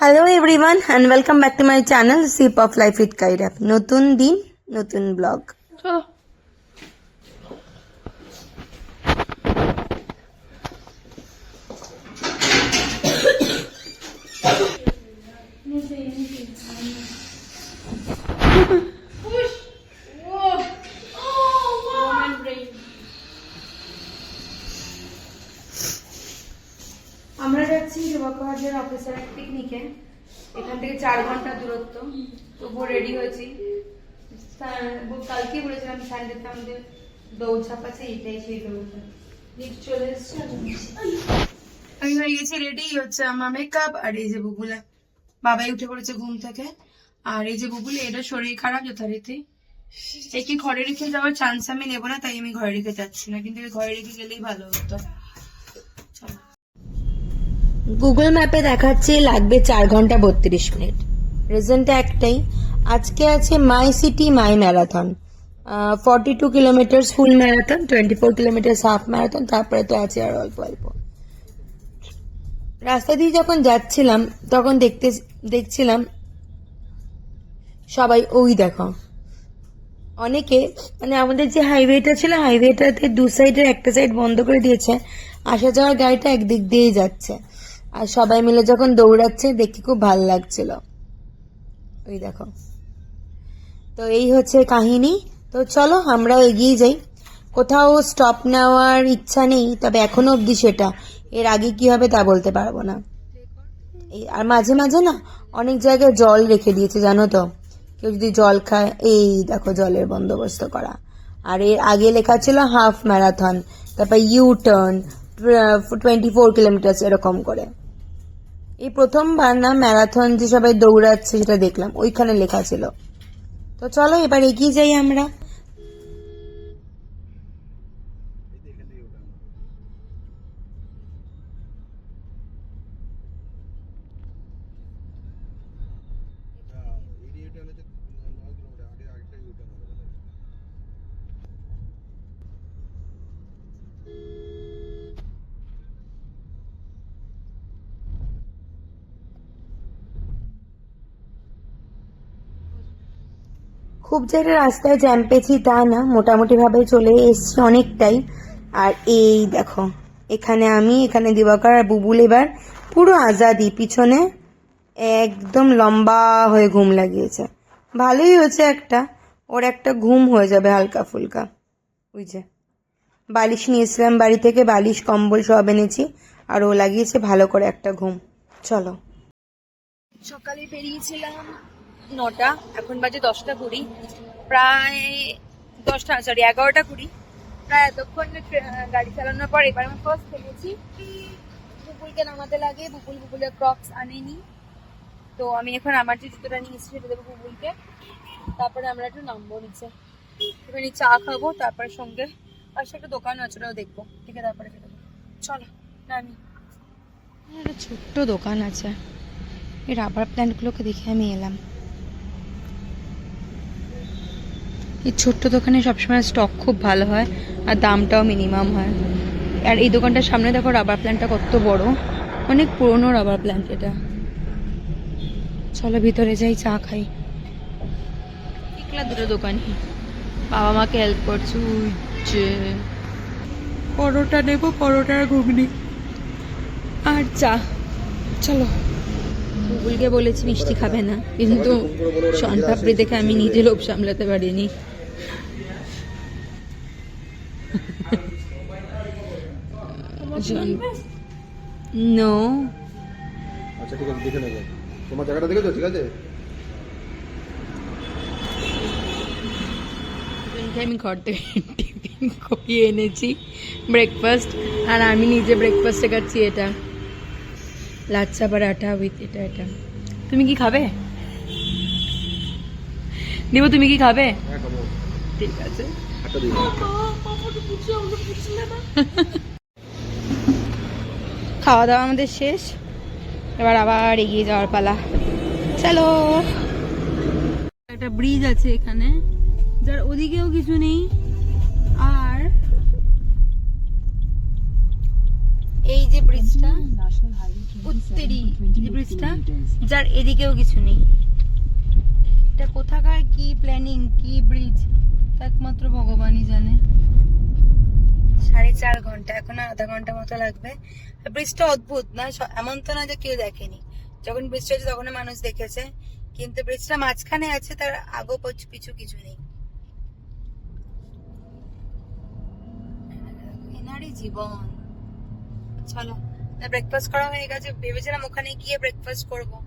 Hello everyone and welcome back to my channel sip of life with কাইরাপ নতুন দিন, নতুন blog চলো আমরা যাচ্ছি যুবকবাজার অফিসার পিকনিকে এখান থেকে চার ঘণ্টা দূরত্ব। তবুও রেডি হয়েছি। কালকে বলেছিলাম সানডেতে আমাদের দৌড় ছাপ আছে এটাই সেই দৌড়টা। চলে এসছে। আমি হয়ে গেছি রেডি হচ্ছে আমার মেকআপ আর এই যে বুবুলা। বাবাই উঠে পড়েছে ঘুম থেকে। আর এই যে বুবুল, এটা শরীর খারাপ যথারীতি। একে ঘরে রেখে যাওয়ার চান্স আমি নেব না, তাই আমি ঘরে রেখে যাচ্ছি না। কিন্তু ঘরে রেখে গেলেই ভালো হতো। গুগল ম্যাপে দেখাচ্ছে লাগবে চার ঘণ্টা বত্রিশ মিনিট। রিজনটা একটাই। আজকে আছে my city my marathon forty two kilometre full marathon twenty four kilometre half marathon তারপরে তো আছে আর অল্প অল্প। রাস্তা দিয়ে যখন যাচ্ছিলাম, তখন দেখতে, দেখছিলাম সবাই ওই দেখো। অনেকে মানে আমাদের যে হাইওয়েটা ছিল হাইওয়েটাতে দু সাইডের একটা সাইড বন্ধ করে দিয়েছে, আসা যাওয়ার গাড়িটা একদিক দিয়েই যাচ্ছে। আর সবাই মিলে যখন দৌড়াচ্ছে, দেখে খুব ভালো লাগছিল। ওই দেখো। তো এই হচ্ছে কাহিনী। তো চলো আমরা এগিয়ে যাই। কোথাও স্টপ নেওয়ার ইচ্ছা নেই, তবে এখনও অবধি সেটা। এর আগে কি হবে তা বলতে পারব না। এই, আর মাঝে মাঝে না, অনেক জায়গায় জল রেখে দিয়েছে, জানো তো? কেউ যদি জল খায়, এই দেখো জলের বন্দোবস্ত করা। আর এর আগে লেখা ছিল হাফ ম্যারাথন, তারপর U turn twenty four kilometre এরকম করে। এই প্রথমবার না ম্যারাথন যে সবাই দৌড়াচ্ছে সেটা দেখলাম, ওইখানে লেখা ছিল। তো চলো এবার এগিয়ে যাই আমরা। খুব যে রাস্তায় জ্যাম পেয়েছি তা না মোটামুটি ভাবে চলে এসছি অনেকটাই। আর এই দেখো, এখানে আমি, এখানে দিবাকর আর বুবুল এবার পুরো আজাদি, পিছনে একদম লম্বা হয়ে ঘুম লাগিয়েছে। ভালোই হয়েছে একটা, ওর একটা ঘুম হয়ে যাবে হালকা ফুলকা। ওই যে, বালিশ নিয়েছিলাম বাড়ি থেকে, বালিশ, কম্বল সব এনেছি, আর ও লাগিয়েছে ভালো করে একটা ঘুম। চলো। সকালে বেরিয়েছিলাম নটা, এখন বাজে দশটা কুড়ি, প্রায় দশটা সরি এগারোটা কুড়ি। প্রায় এতক্ষণ গাড়ি চালানোর পর এবার আমি ফার্স্ট ফেলেছি বুকুলকে নামাতে লাগে বুকুল বুকুলের ক্রক্স আনেনি। তো আমি এখন আমার যে জুতোটা নিয়েছি সেটা দেবো বুকুলকে তারপরে আমরা একটু নামবো নিচে। এখানে চা খাব, তারপরে সঙ্গে পাশে একটা দোকান আছে, ওটাও দেখব। ঠিক আছে তারপরে খেতে চলো, নামি। একটা ছোট্ট দোকান আছে। এই রাবার প্ল্যান্টগুলোকে দেখে আমি এলাম। এই ছোট্ট দোকানে সবসময় স্টক খুব ভালো হয় আর দামটাও মিনিমাম হয়। আর এই দোকানটার সামনে দেখো রাবার প্ল্যান্টটা কত বড়। অনেক পুরনো রাবার প্ল্যান্ট এটা। চলো ভিতরে যাই, চা খাই। একলা দুটো দোকানই বাবা মাকে হেল্প করছে যে। পরোটা নেব, পরোটার ঘুগনি। আর চা। চলো। গুগলকে বলেছি মিষ্টি খাবে না। কিন্তু শনপাপড়ি দেখে আমি নিজে লোভ সামলাতে পারিনি। নো আচ্ছা ঠিক আছে দেখে নেব। তোমার জায়গাটা দেখেছ? ঠিক আছে? আমি ঘর থেকে টিফিন করিয়ে এনেছি ব্রেকফাস্ট আর আমি নিজে ব্রেকফাস্টে খাচ্ছি এটা। লাচ্ছা পরাঠা উইথ এটা এটা। তুমি কি খাবে? দেবো তুমি কি খাবে? হ্যাঁ ঠিক আছে। খাওয়া দাওয়া আমাদের শেষ। এবার আবার এগিয়ে যাওয়ার পালা। চলো। একটা ব্রিজ আছে এখানে, যার ওদিকেও কিছু নেই। আর এই যে ব্রিজটা যে ব্রিজটা যার এদিকেও কিছু নেই। এটা কোথাকার, কি প্ল্যানিং কি ব্রিজ একমাত্র ভগবানই জানে। সাড়ে চার ঘণ্টা, এখন আধা ঘণ্টা মতো লাগবে। ব্রিজটা অদ্ভুত, না এমন তো না যে কেউ দেখেনি। যখন ব্রিজটা হয়েছে তখন মানুষ দেখেছে, কিন্তু ব্রিজটা মাঝখানে আছে, তার আগো পছ- পিছু কিছু নেই। এনারই জীবন। চলো ব্রেকফাস্ট করা হয়ে গেছে, ভেবেছিলাম ওখানে গিয়ে ব্রেকফাস্ট করব।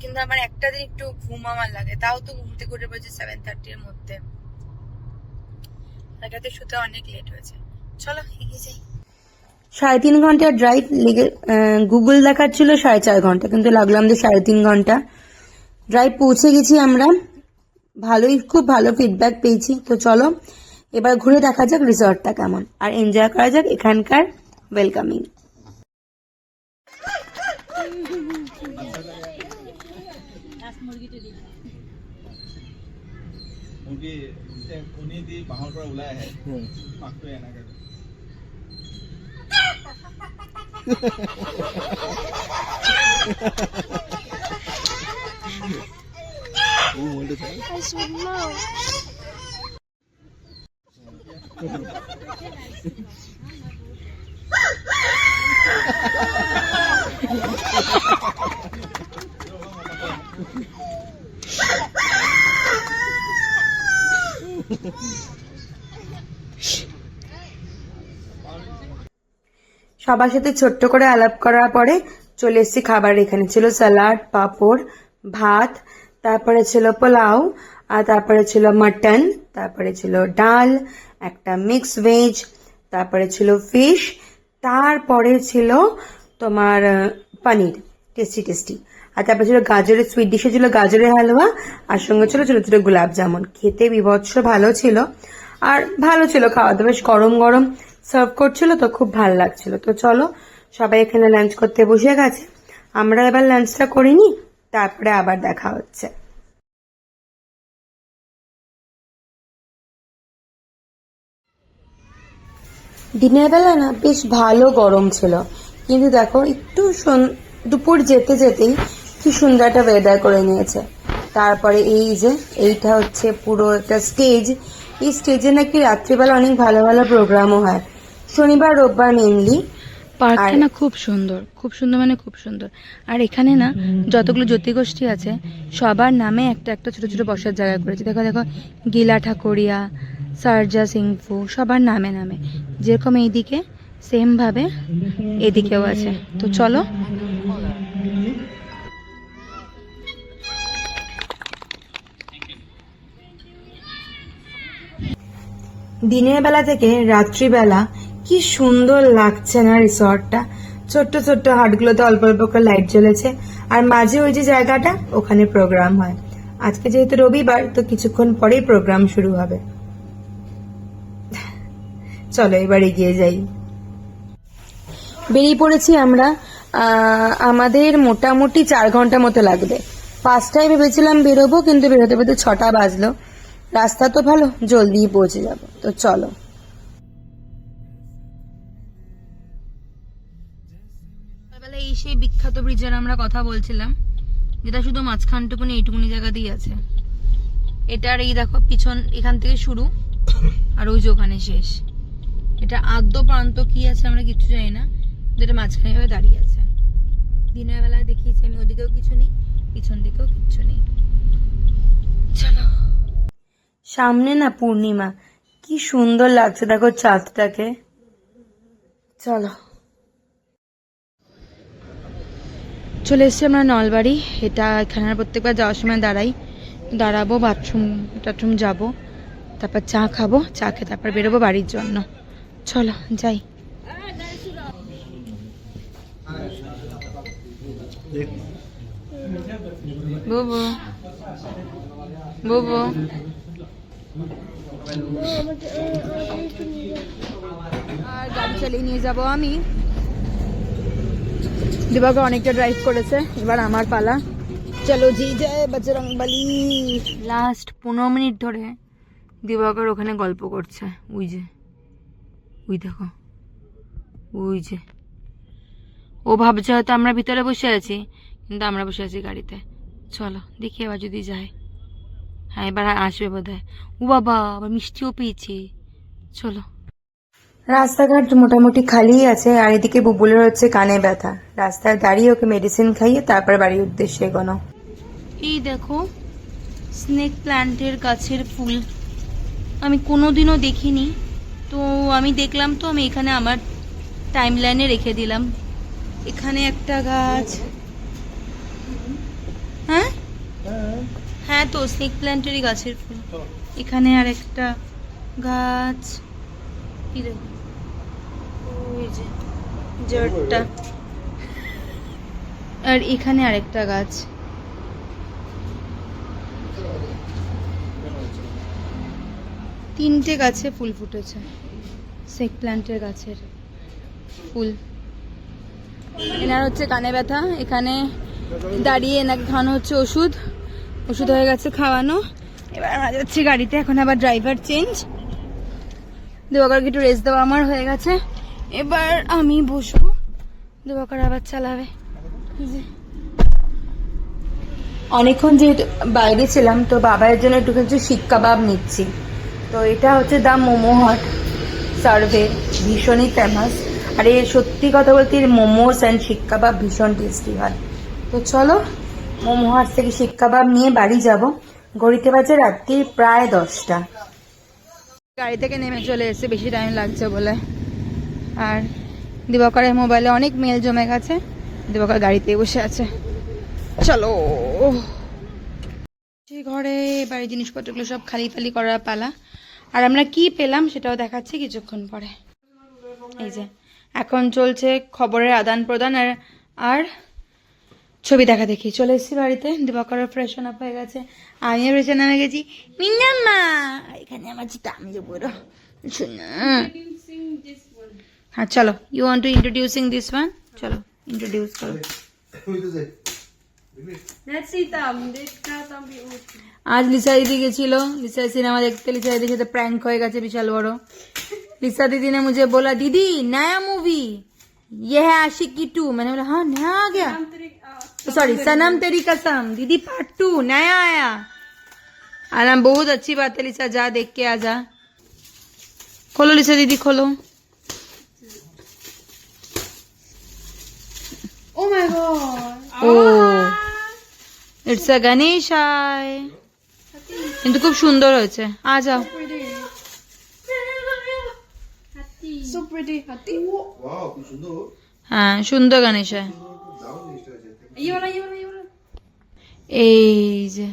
কিন্তু আমার একটা দিন একটু ঘুম আমার লাগে, তাও তো ঘুম থেকে উঠে পড়েছে সেভেন থার্টির মধ্যে। এটাতে শুতে অনেক লেট হয়েছে। চলো এগিয়ে যাই। সাড়ে তিন ঘণ্টা ড্রাইভ লেগে গুগল দেখাচ্ছিল সাড়ে চার ঘণ্টা কিন্তু লাগলাম যে সাড়ে তিন ঘণ্টা। ড্রাইভ পৌঁছে গেছি আমরা। ভালোই খুব ভালো ফিডব্যাক পেয়েছি। তো চলো এবার ঘুরে দেখা যাক রিসর্টটা কেমন। আর এনজয় করা যাক এখানকার ওয়েলকামিং এতিয়া কণী দি বাঁহৰ পৰা ওলাই আহে মাকটোৱে এনেকে ও মোবাইলটা চাই সবার সাথে ছোট্ট করে আলাপ করার পরে চলে এসেছি খাবার। এখানে ছিল স্যালাড, পাঁপড়, ভাত, তারপরে ছিল পোলাও, আর তারপরে ছিল মাটন, তারপরে ছিল ডাল, একটা মিক্স ভেজ তারপরে ছিল ফিশ তারপরে ছিল তোমার পনির। টেস্টি টেস্টি আর তারপরে ছিল গাজরের সুইট ডিশে ছিল গাজরের হালুয়া, আর সঙ্গে ছিল ছোট ছোট গোলাপ জামুন। খেতে বিভৎস ভালো ছিল, আর ভালো ছিল খাওয়া দাওয়া, বেশ গরম গরম। সার্ভ করছিল তো খুব ভালো লাগছিল। তো চলো, সবাই এখানে লাঞ্চ করতে বসে গেছে। আমরা এবার লাঞ্চটা করিনি তারপরে আবার দেখা হচ্ছে। দিনের বেলা না বেশ ভালো গরম ছিল। কিন্তু দেখো, একটু দুপুর যেতে যেতেই কি সুন্দর একটা ওয়েদার করে নিয়েছে। তারপরে এই যে, এইটা হচ্ছে পুরো একটা স্টেজ এই স্টেজে নাকি রাত্রিবেলা অনেক ভালো ভালো প্রোগ্রামও হয়। শনিবার রোববার মেনলি পার্কটা না খুব সুন্দর খুব সুন্দর মানে খুব সুন্দর। আর এখানে না যতগুলো জ্যোতিগোষ্ঠী আছে সবার নামে একটা একটা ছোট ছোট বসার জায়গা করেছে। দেখো দেখো গিলা ঠাকুরিয়া সারজা সিংফু সবার নামে নামে। যেরকম এইদিকে সেম ভাবে এদিকেও আছে। তো চলো। দিনের বেলা থেকে রাত্রিবেলা কি সুন্দর লাগছে না রিসর্টটা। ছোট্ট ছোট্ট হাটগুলোতে অল্প অল্প করে লাইট জ্বলেছে। আর মাঝে ওই যে জায়গাটা, ওখানে প্রোগ্রাম হয়। আজকে যেহেতু রবিবার, তো কিছুক্ষণ পরেই প্রোগ্রাম শুরু হবে। চলো, এবার এগিয়ে যাই। বেরিয়ে পড়েছি আমরা আমাদের মোটামুটি চার ঘণ্টা মতো লাগবে। পাঁচটায় ভেবেছিলাম বেরোবো, কিন্তু বেরোতে বেরোতে ছটা বাজলো। রাস্তা তো ভালো জলদি পৌঁছে যাব। তো চলো। সেই বিখ্যাত ব্রিজের আমরা কথা বলছিলাম, যেটা শুধু মাঝখানটুকুনি, এইটুকুনি জায়গা দিয়ে আছে। এটার এই দেখো, পিছন, এখান থেকে শুরু, আর ওই যে ওখানে শেষ। এটা আদ্য প্রান্ত কি আছে আমরা কিছু জানি না যেটা মাঝখানে ভাবে দাঁড়িয়ে আছে। দিনের বেলায় দেখিয়েছি আমি, ওদিকেও কিছু নেই, পিছন দিকেও কিচ্ছু নেই। চলো। সামনে না পূর্ণিমা, কি সুন্দর লাগছে দেখো চাঁদটাকে। চলো। চলে এসেছি আমরা নলবাড়ি। এটা এখানে প্রত্যেকবার যাওয়ার সময় দাঁড়াই। দাঁড়াবো বাথরুম টাথরুম যাব, তারপর চা খাব, চা খেয়ে তারপর বেরোবো বাড়ির জন্য। চলো, যাই। আর গাড়ি চালিয়ে নিয়ে যাব আমি। দিবাকে অনেকটা ড্রাইভ করেছে। এবার আমার পালা। চলো জি জয় বজরং বলি। লাস্ট পনেরো মিনিট ধরে দিবাকর ওখানে গল্প করছে। ওই যে ওই দেখো ওই যে। ও ভাবছে হয়তো আমরা ভিতরে বসে আছি কিন্তু আমরা বসে আছি গাড়িতে। চলো দেখি এবার যদি যায়। হ্যাঁ এবার আসবে বোধ হয় ও বাবা আবার মিষ্টিও পেয়েছি। চলো। রাস্তাঘাট মোটামুটি খালিই আছে, আর এদিকে বুবুলের হচ্ছে কানে ব্যথা। রাস্তায় দাঁড়িয়ে ওকে মেডিসিন খাইয়ে তারপর বাড়ির উদ্দেশ্যে এগোনো। এই দেখো স্নেক প্ল্যান্টের গাছের ফুল। আমি কোনোদিনও দেখিনি, তো আমি দেখলাম তো আমি এখানে আমার টাইম লাইনে রেখে দিলাম। এখানে একটা গাছ। হ্যাঁ? হ্যাঁ তো স্নেক প্ল্যান্টেরই গাছের ফুল। এখানে আর একটা গাছ। এই দেখো। আর এখানে আরেকটা গাছ। তিনটে গাছে ফুল ফুটেছে। সেক প্ল্যান্টের গাছের ফুল। এনার হচ্ছে কানে ব্যথা। এখানে দাঁড়িয়ে এনাকে খাওয়ানো হচ্ছে ওষুধ। ওষুধ হয়ে গেছে খাওয়ানো। এবার আমরা যাচ্ছি গাড়িতে। এখন আবার ড্রাইভার চেঞ্জ দেবাকারকে একটু রেস্ট দেওয়া আমার হয়ে গেছে। এবার আমি বসবো। দেবাকার আবার চালাবে। যে। অনেকক্ষণ যেহেতু বাইরে ছিলাম তো বাবার জন্য একটু কিছু শিক কাবাব নিচ্ছি। তো এটা হচ্ছে দা মোমো হট সার্ভে ভীষণই ফেমাস আর এর সত্যি কথা বলতে এর মোমোস অ্যান্ড শিক কাবাব ভীষণ টেস্টি হয়। তো চলো মোমো হাট থেকে শিক কাবাব নিয়ে বাড়ি যাব। ঘড়িতে বাজে রাত্রি প্রায় দশটা। গাড়ি থেকে নেমে চলে এসেছে বেশি টাইম লাগছে বলে। আর দিবাকরের মোবাইলে অনেক মেল জমে গেছে। দিবাকর গাড়িতে বসে আছে। চলো। ঘরে বাড়ির জিনিসপত্রগুলো সব খালি ফালি করার পালা। আর আমরা কি পেলাম সেটাও দেখাচ্ছি কিছুক্ষণ পরে। এই যে, এখন চলছে খবরের আদান প্রদান আর আর ছবি দেখা দেখি। চলে এসেছি বাড়িতে। দিবাকর ফ্রেশন আপ হয়ে গেছে। আমিও ফ্রেশন হয়ে গেছি। মিনাম্মা! এখানে আমার যে বড় শোনা। হ্যাঁ চলো you want to introducing this one চলো ইন্ট্রোডিউস করো আজ লিসা দিদি গেছিল লিসা সিনেমা দেখতে লিসা দিদির সাথে প্র্যাঙ্ক হয়ে গেছে বিশাল বড় लिसा दीदी ने मुझे बोला दीदी नया मूवी ये है आशिकी टू मैंने बोला हाँ नया आ गया सॉरी सनम तेरी कसम दीदी पार्ट टू नया आया आना बहुत अच्छी बात है लिसा जा देख के आ जा खोलो लिसा दीदी खोलो ও ইটস আ গণেশ আয় কিন্তু খুব সুন্দর হয়েছে। আ যাও। ওয়াও কি সুন্দর। হ্যাঁ সুন্দর গণেশ হয়েছে এই যে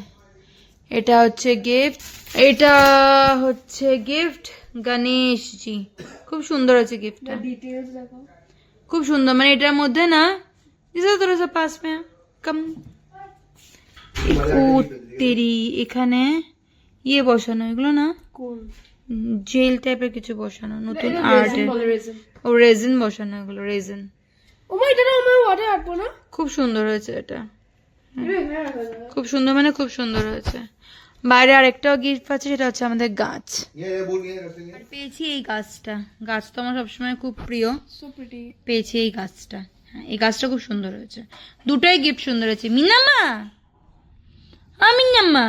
এটা হচ্ছে গিফট এটা হচ্ছে গিফট গণেশজি খুব সুন্দর আছে গিফটটা খুব সুন্দর। মানে এটার মধ্যে না দিস তোরা সব পাস মে কম ও তেরি এখানে ইয়ে বসানো এগুলো না জেল টাইপের কিছু বসানো নতুন আর্ট ও রেজিন বসানো এগুলো রেজিন খুব সুন্দর হয়েছে এটা খুব সুন্দর মানে খুব সুন্দর হয়েছে বাইরে আরেকটাও গিফট আছে সেটা হচ্ছে আমাদের গাছ ये ये बोल ये करते हैं আর পেয়েছি এই গাছটা গাছ তো আমার সবসময় খুব প্রিয় পেয়েছি এই গাছটা হ্যাঁ এই গাছটা খুব সুন্দর হয়েছে। দুটোই গিফট সুন্দর হয়েছে। মিনাম্মা হ্যাঁ মিনাম্মা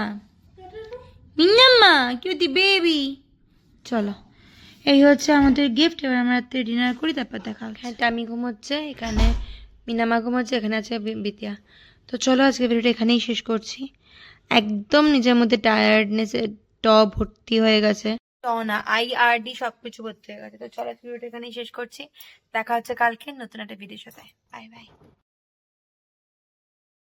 মিনাম্মা কিউটি বেবি চলো। এই হচ্ছে আমাদের গিফট এবার আমরা রাত্রে ডিনার করি, তারপর দেখা হ্যাঁ টামি ঘুমোচ্ছে, এখানে মিনামা ঘুমোচ্ছে, এখানে আছে বিতিয়া। তো চলো, আজকে ভিডিওটা এখানেই শেষ করছি। একদম নিজের মধ্যে টায়ার্ডনেস ট ভর্তি হয়ে গেছে। ট না আই আর ডি সবকিছু ভর্তি হয়ে গেছে। তো চলো ভিডিওটা এখানেই শেষ করছি। দেখা হচ্ছে কালকে নতুন একটা ভিডিওর সাথে। Bye bye